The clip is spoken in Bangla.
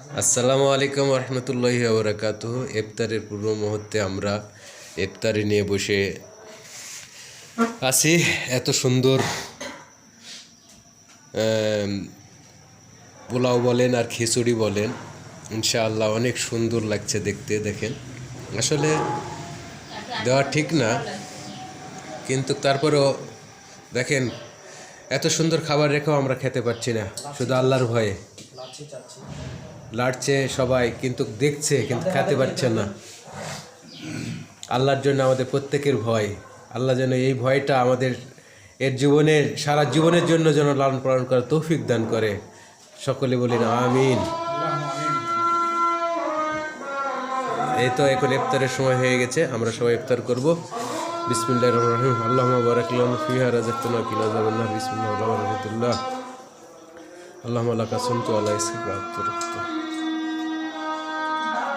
আসসালামু আলাইকুম রহমতুল্লাহি বরাকাত ইফতারের পূর্ব মুহূর্তে আমরা ইফতারি নিয়ে বসে আছি। এত সুন্দর পোলাও বলেন আর খিচুড়ি বলেন, ইনশাআল্লাহ অনেক সুন্দর লাগছে দেখতে, দেখেন। আসলে দেওয়া ঠিক না, কিন্তু তারপরেও দেখেন, এত সুন্দর খাবার রেখেও আমরা খেতে পারছি না, শুধু আল্লাহর ভয়ে। লাড়ছে সবাই, কিন্তু দেখছে, কিন্তু খেতে পারছে না। আল্লাহর জন্য আমাদের প্রত্যেকের ভয়। আল্লাহ যেন এই ভয়টা আমাদের, এর জীবনের, সারা জীবনের জন্য যেন লালন পালন করার তৌফিক দান করে। সকলে বলি না আমিন। এই তো এখন ইফতারের সময় হয়ে গেছে, আমরা সবাই ইফতার করব। বিসমিল্লাহির রহমানির রহিম। আল্লাহুম্মা বারাক লানা ফিহা রাযাকতানা কিলা আল্লাহুম্মা লাকা সামতু আলা ইসকা